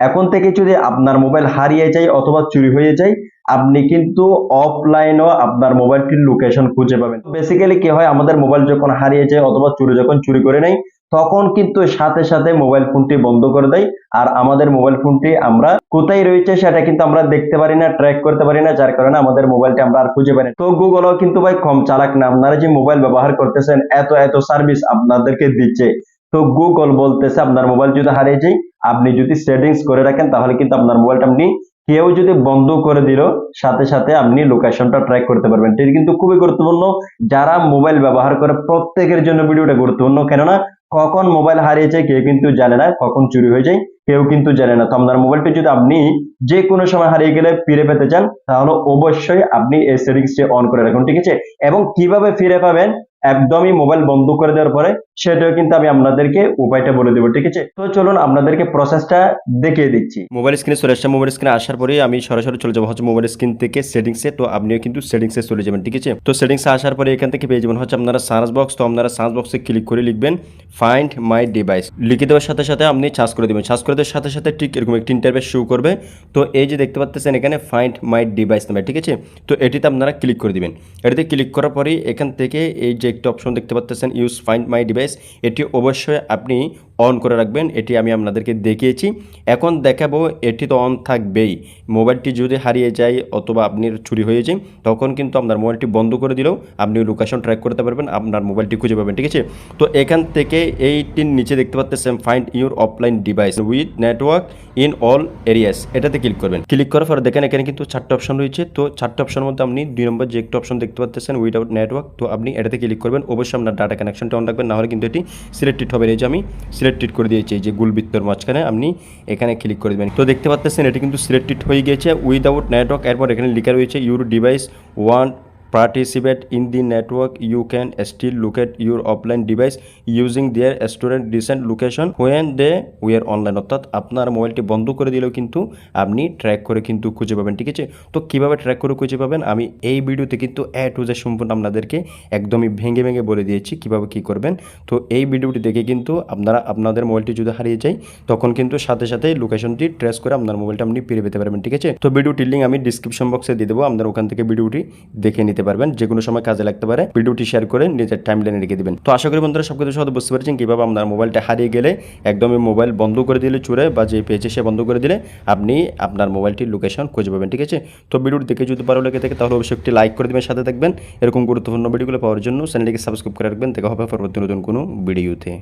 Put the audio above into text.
এখন থেকে যদি আপনার মোবাইল হারিয়ে যায় অথবা চুরি হয়ে যায়, আপনি কিন্তু অফলাইনও আপনার মোবাইলটির লোকেশন খুঁজে পাবেন। বেসিক্যালি কি হয়, আমাদের মোবাইল যখন হারিয়ে যায় অথবা চুরি যখন চুরি করে নেয়, তখন কিন্তু সাথে সাথে মোবাইল ফোনটি বন্ধ করে দেয়। আর আমাদের মোবাইল ফোনটি আমরা কোথায় রয়েছে সেটা কিন্তু আমরা দেখতে পারি না ট্র্যাক করতে পারি না, যার কারণে আমাদের মোবাইলটি আমরা আর খুঁজে পাই না। তো গুগলও কিন্তু ভাই কম চালাক না আপনারা যে মোবাইল ব্যবহার করতেছেন, এত এত সার্ভিস আপনাদেরকে দিচ্ছে। তো গুগল বলতেছে আপনার মোবাইল যদি হারিয়ে যায়, আপনি যদি সেটিংস করে রাখেন, তাহলে কিন্তু আপনার মোবাইলটা আপনি কেউ যদি বন্ধ করে দিল, সাথে সাথে আপনি লোকেশনটা ট্র্যাক করতে পারবেন। এটি কিন্তু খুবই গুরুত্বপূর্ণ। যারা মোবাইল ব্যবহার করে, প্রত্যেকের জন্য ভিডিওটা গুরুত্বপূর্ণ। কেননা, কখন মোবাইল হারিয়েছে কেউ কিন্তু জানে না কখন চুরি হয়ে যায়, কেউ কিন্তু জানে না। তো আপনার মোবাইলটি যদি আপনি যে কোনো সময় হারিয়ে গেলে ফিরে পেতে চান, তাহলে অবশ্যই আপনি এই সেটিংসটি অন করে রাখুন, ঠিক আছে? এবং কীভাবে ফিরে পাবেন? একদমই মোবাইল বন্ধ করে দেওয়ার পরে সেটাও কিন্তু আমি আপনাদেরকে উপায়টা বলে দেবো, ঠিক আছে? তো চলুন আপনাদেরকে প্রসেসটা দেখিয়ে দিচ্ছি। মোবাইল স্ক্রিনে চলে আসছে মোবাইল স্ক্রিনে আসার পরে আমি সরাসরি চলে যাব হচ্ছে মোবাইল স্ক্রিন থেকে সেটিংসে তো আপনিও কিন্তু সেটিংসে চলে যাবেন, ঠিক আছে? তো সেটিংসে আসার পরে এখান থেকে পেয়ে যাবেন হচ্ছে আপনারা সার্চ বক্স তো আপনারা সার্চ বক্সে ক্লিক করে লিখবেন ফাইন্ড মাই ডিভাইস লিখে দেওয়ার সাথে সাথে আপনি সার্চ করে দেবেন। সার্চ করে দেওয়ার সাথে সাথে ঠিক এরকম একটি ইন্টারভেস শো করবে। তো এই যে দেখতে পাচ্ছেন এখানে ফাইন্ড মাই ডিভাইস নামে, ঠিক আছে? তো এটিতে আপনারা ক্লিক করে দিবেন। এটিতে ক্লিক করার পরেই এখান থেকে এই যে একটা অপশন দেখতে পাচ্ছেন ইউজ ফাইন্ড মাই ডিভাইস এটি অবশ্যই আপনি অন করে রাখবেন, এটি আমি আপনাদেরকে দেখিয়েছি। এখন দেখাবো এটি তো অন থাকবেই। মোবাইলটি যদি হারিয়ে যায় অথবা আপনি চুরি হয়ে যায়, তখন কিন্তু আপনার মোবাইলটি বন্ধ করে দিলেও আপনি লোকেশন ট্র্যাক করতে পারবেন, আপনার মোবাইলটি খুঁজে পাবেন, ঠিক আছে? তো এখান থেকে এইটির নিচে দেখতে পাচ্ছেন find your offline device with network in all areas এটাতে ক্লিক করবেন। ক্লিক করার পর দেখেন এখানে কিন্তু চারটে অপশন রয়েছে, তো চারটে অপশনের মধ্যে আপনি দুই নম্বর যে একটা অপশন দেখতে পাচ্ছেন উইদাউট নেটওয়ার্ক তো আপনি এটাতে ক্লিক করবেন, অবশ্যই আপনার ডাটা কানেকশনটা অন রাখবেন, নাহলে কিন্তু এটি সিলেক্টেড হবে এই যে আমি সিলেক্টেড করে দিয়েছি যে গুলবৃত্তর মাঝখানে আপনি এখানে ক্লিক করে দেবেন। তো দেখতে পাচ্ছেন, এটি কিন্তু সিলেক্টেড হয়ে গিয়েছে উইদাউট নেটওয়ার্ক এরপর এখানে লিখা রয়েছে your device one participate in the network. You can still locate your offline device using their student recent location when they were online. অর্থাৎ আপনার মোবাইলটি বন্ধ করে দিলেও কিন্তু আপনি ট্র্যাক করে কিন্তু খুঁজে পাবেন, ঠিক আছে? তো কীভাবে ট্র্যাক করে খুঁজে পাবেন? আমি এই ভিডিওতে কিন্তু এ টু জে সম্পূর্ণ আপনাদেরকে একদমই ভেঙে ভেঙে বলে দিয়েছি কীভাবে কি করবেন। তো এই ভিডিওটি দেখে কিন্তু আপনারা আপনাদের মোবাইলটি যদি হারিয়ে যায়, তখন কিন্তু সাথে সাথে লোকেশনটি ট্রেস করে আপনার মোবাইলটা আপনি ফিরে পেতে পারবেন, ঠিক আছে? তো ভিডিওটির লিঙ্ক আমি ডিসক্রিপশন বক্সে দিয়ে দেবো। আপনারা ওখান থেকে ভিডিওটি দেখে নিতে পারবেন যে কোনো সময় কাজে লাগতে পারে। ভিডিওটি শেয়ার করে নিজের টাইম লাইনে রেখে দিবেন। তো আশা করি বন্ধুরা সব কিছু বুঝতে পারছেন। কীভাবে আপনার মোবাইলটা হারিয়ে গেলে একদমই মোবাইল বন্ধ করে দিলে চুরে বা যে পেয়েছে সে বন্ধ করে দিলে, আপনি আপনার মোবাইলটির লোকেশন খুঁজে পাবেন, ঠিক আছে? তো ভিডিওটি দেখে যদি ভালো লেগে থাকে, তাহলে অবশ্যই একটি লাইক করে দেবেন, সাথে থাকবেন। এরকম গুরুত্বপূর্ণ ভিডিওগুলো পাওয়ার জন্য চ্যানেলটিকে সাবস্ক্রাইব করে রাখবেন। দেখা হবে পরবর্তী নতুন কোনো ভিডিওতে।